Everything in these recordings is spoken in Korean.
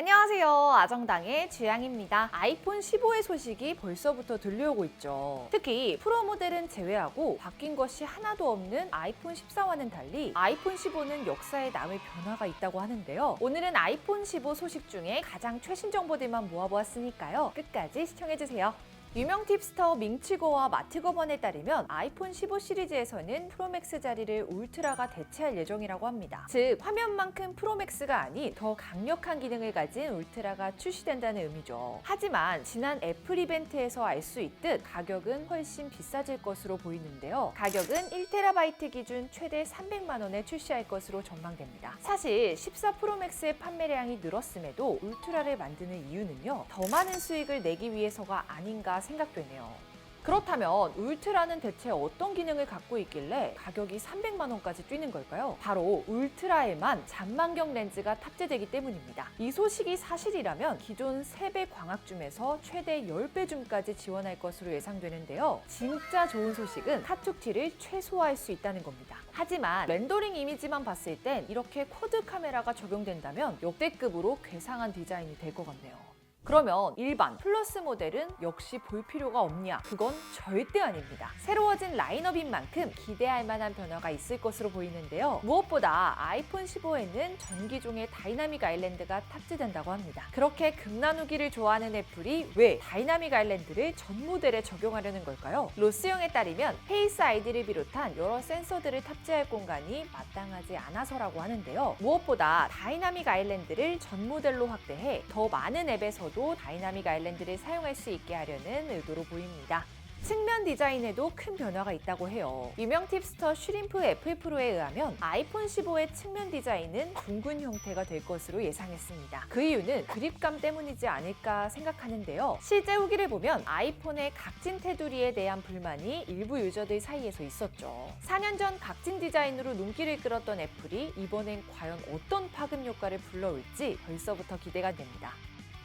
안녕하세요. 아정당의 주양입니다. 아이폰 15의 소식이 벌써부터 들려오고 있죠. 특히 프로 모델은 제외하고 바뀐 것이 하나도 없는 아이폰 14와는 달리 아이폰 15는 역사에 남을 변화가 있다고 하는데요. 오늘은 아이폰 15 소식 중에 가장 최신 정보들만 모아보았으니까요. 끝까지 시청해주세요. 유명 팁스터 밍치거와 마트거번에 따르면 아이폰 15 시리즈에서는 프로맥스 자리를 울트라가 대체할 예정이라고 합니다. 즉 화면만큼 프로맥스가 아닌 더 강력한 기능을 가진 울트라가 출시된다는 의미죠. 하지만 지난 애플 이벤트에서 알 수 있듯 가격은 훨씬 비싸질 것으로 보이는데요. 가격은 1TB 기준 최대 300만 원에 출시할 것으로 전망됩니다. 사실 14 프로맥스의 판매량이 늘었음에도 울트라를 만드는 이유는요. 더 많은 수익을 내기 위해서가 아닌가 생각되네요. 그렇다면 울트라는 대체 어떤 기능을 갖고 있길래 가격이 300만 원까지 뛰는 걸까요? 바로 울트라에만 잔망경 렌즈가 탑재되기 때문입니다. 이 소식이 사실이라면 기존 3배 광학 줌에서 최대 10배 줌까지 지원할 것으로 예상되는데요. 진짜 좋은 소식은 카툭티를 최소화할 수 있다는 겁니다. 하지만 렌더링 이미지만 봤을 땐 이렇게 쿼드 카메라가 적용된다면 역대급으로 괴상한 디자인이 될 것 같네요. 그러면 일반 플러스 모델은 역시 볼 필요가 없냐? 그건 절대 아닙니다. 새로워진 라인업인 만큼 기대할 만한 변화가 있을 것으로 보이는데요. 무엇보다 아이폰 15에는 전기종의 다이나믹 아일랜드가 탑재된다고 합니다. 그렇게 금나누기를 좋아하는 애플이 왜 다이나믹 아일랜드를 전 모델에 적용하려는 걸까요? 로스형에 따르면 페이스 아이디를 비롯한 여러 센서들을 탑재할 공간이 마땅하지 않아서라고 하는데요. 무엇보다 다이나믹 아일랜드를 전 모델로 확대해 더 많은 앱에서 도 다이나믹 아일랜드를 사용할 수 있게 하려는 의도로 보입니다. 측면 디자인에도 큰 변화가 있다고 해요. 유명 팁스터 슈림프 애플 프로에 의하면 아이폰 15의 측면 디자인은 둥근 형태가 될 것으로 예상했습니다. 그 이유는 그립감 때문이지 않을까 생각하는데요. 실제 후기를 보면 아이폰의 각진 테두리에 대한 불만이 일부 유저들 사이에서 있었죠. 4년 전 각진 디자인으로 눈길을 끌었던 애플이 이번엔 과연 어떤 파급 효과를 불러올지 벌써부터 기대가 됩니다.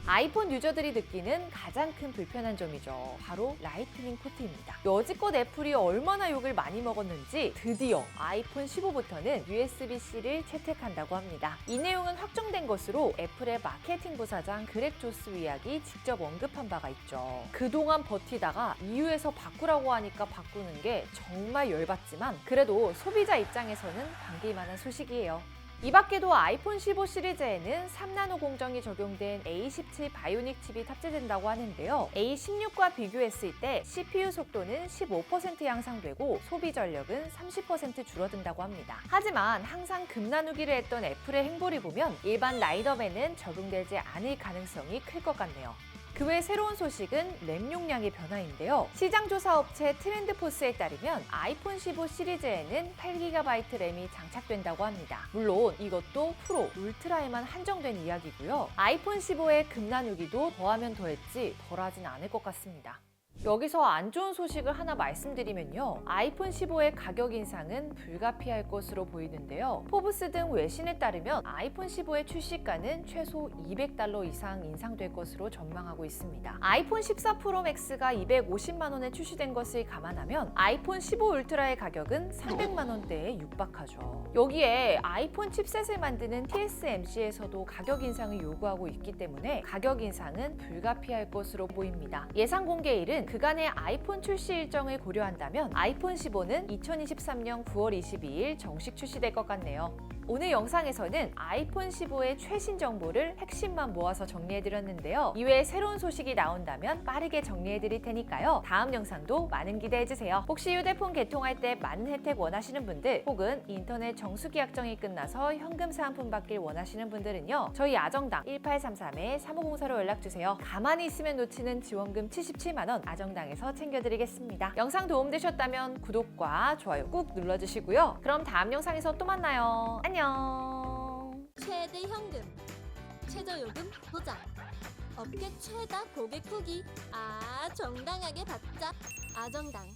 아이폰 유저들이 느끼는 가장 큰 불편한 점이죠. 바로 라이트닝 포트입니다. 여지껏 애플이 얼마나 욕을 많이 먹었는지 드디어 아이폰 15부터는 USB-C를 채택한다고 합니다. 이 내용은 확정된 것으로 애플의 마케팅 부사장 그렉 조스 위약이 직접 언급한 바가 있죠. 그동안 버티다가 EU에서 바꾸라고 하니까 바꾸는 게 정말 열받지만 그래도 소비자 입장에서는 반길 만한 소식이에요. 이 밖에도 아이폰 15 시리즈에는 3나노 공정이 적용된 A17 바이오닉 칩이 탑재된다고 하는데요. A16과 비교했을 때 CPU 속도는 15% 향상되고 소비 전력은 30% 줄어든다고 합니다. 하지만 항상 금나누기를 했던 애플의 행보를 보면 일반 라인업에는 적용되지 않을 가능성이 클 것 같네요. 그 외 새로운 소식은 램 용량의 변화인데요. 시장 조사 업체 트렌드포스에 따르면 아이폰 15 시리즈에는 8GB 램이 장착된다고 합니다. 물론 이것도 프로, 울트라에만 한정된 이야기고요. 아이폰 15의 금나누기도 더하면 더했지 덜하진 않을 것 같습니다. 여기서 안 좋은 소식을 하나 말씀드리면요. 아이폰 15의 가격 인상은 불가피할 것으로 보이는데요. 포브스 등 외신에 따르면 아이폰 15의 출시가는 최소 200달러 이상 인상될 것으로 전망하고 있습니다. 아이폰 14 프로 맥스가 250만 원에 출시된 것을 감안하면 아이폰 15 울트라의 가격은 300만 원대에 육박하죠. 여기에 아이폰 칩셋을 만드는 TSMC에서도 가격 인상을 요구하고 있기 때문에 가격 인상은 불가피할 것으로 보입니다. 예상 공개일은 그간의 아이폰 출시 일정을 고려한다면 아이폰 15는 2023년 9월 22일 정식 출시될 것 같네요. 오늘 영상에서는 아이폰 15의 최신 정보를 핵심만 모아서 정리해드렸는데요. 이외에 새로운 소식이 나온다면 빠르게 정리해드릴 테니까요. 다음 영상도 많은 기대해주세요. 혹시 휴대폰 개통할 때 많은 혜택 원하시는 분들 혹은 인터넷 정수기 약정이 끝나서 현금 사은품 받길 원하시는 분들은요. 저희 아정당 1833-3504로 연락주세요. 가만히 있으면 놓치는 지원금 77만원 아정당에서 챙겨드리겠습니다. 영상 도움되셨다면 구독과 좋아요 꾹 눌러주시고요. 그럼 다음 영상에서 또 만나요. 안녕! 최대 현금, 최저 요금 보장, 업계 최다 고객 후기, 아 정당하게 받자, 아정당.